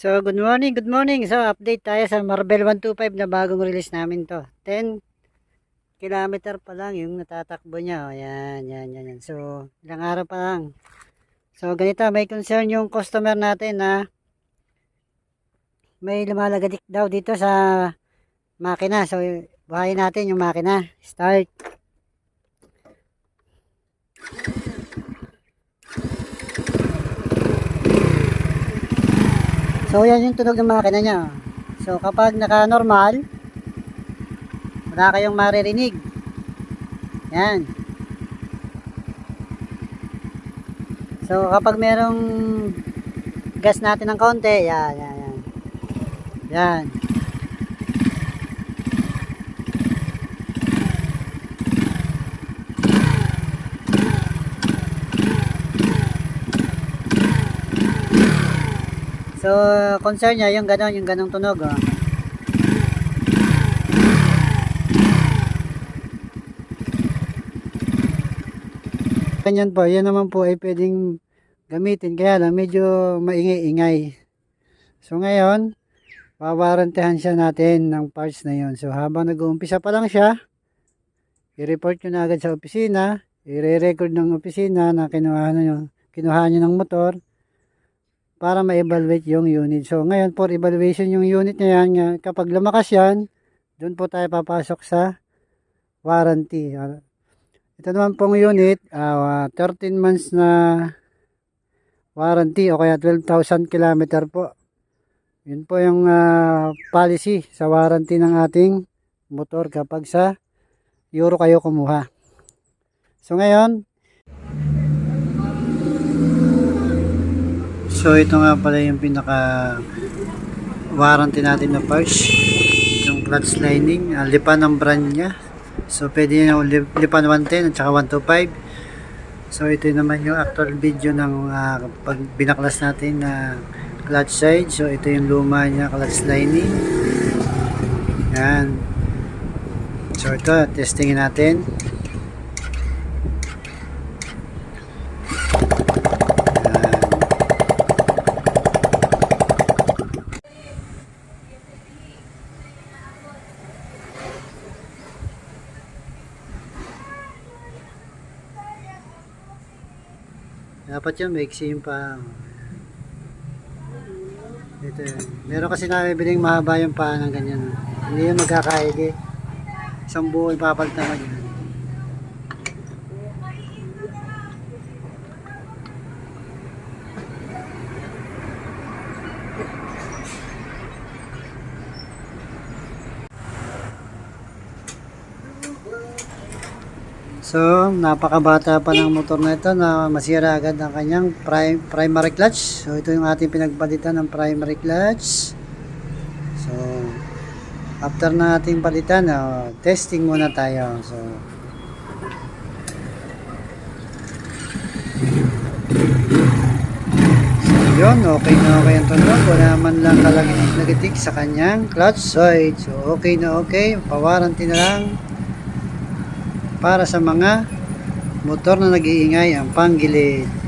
So, good morning, good morning. So, update tayo sa Marvel 125 na bagong release namin to. 10 kilometer pa lang yung natatakbo niya. O, yan, yan, yan, yan. So, ilang araw pa lang. So, ganito, may concern yung customer natin na may lumalagadik daw dito sa makina. So, buhayin natin yung makina. Start. So, yan yung tunog ng makina niya. So, kapag naka-normal, wala kayong maririnig. Yan. So, kapag merong gas natin ng konti, yan, yan, yan. Yan. So, concern niya yung ganon, yung ganong tunog. Oh. Ganyan po, yan naman po ay pwedeng gamitin. Kaya lang, medyo maingay-ingay. So, ngayon, wawarantihan siya natin ng parts na yon. So, habang nag-uumpisa pa lang siya, i-report nyo na agad sa opisina, i-record ng opisina na kinuha nyo, kinuha nyo ng motor, para ma-evaluate yung unit. So, ngayon for evaluation yung unit na yan, kapag lumakas yan, doon po tayo papasok sa warranty. Ito naman pong unit, ah, 13 months na warranty o kaya 12,000 kilometer po. Yun po yung ah, policy sa warranty ng ating motor kapag sa Euro kayo kumuha. So ngayon, So ito nga pala yung pinaka warranty natin na parts. Yung clutch lining, uh, lipan ng brand niya. So pwede lip- lipan 110 at saka 125. So ito naman yung actual video ng ah, pag binaklas natin na clutch side. So ito yung luma niya clutch lining. Yan. So ito, testingin natin. Dapat yun, maiksi yung pa. Ito yun. Meron kasi nabibiling mahaba yung paa ng ganyan. Hindi yun magkakaigi. Isang buo ipapalitan mo yan. So, napakabata pa ng motor na ito na masira agad ang kanyang prim- primary clutch. So, ito yung ating pinagpalitan ng primary clutch. So, after na ating palitan, oh, testing muna tayo. So, yun, okay na okay ang tunog. Wala man lang kalagit nagitik sa kanyang clutch side. So, okay na okay. Pawaranti na lang para sa mga motor na nag-iingay ang panggilid.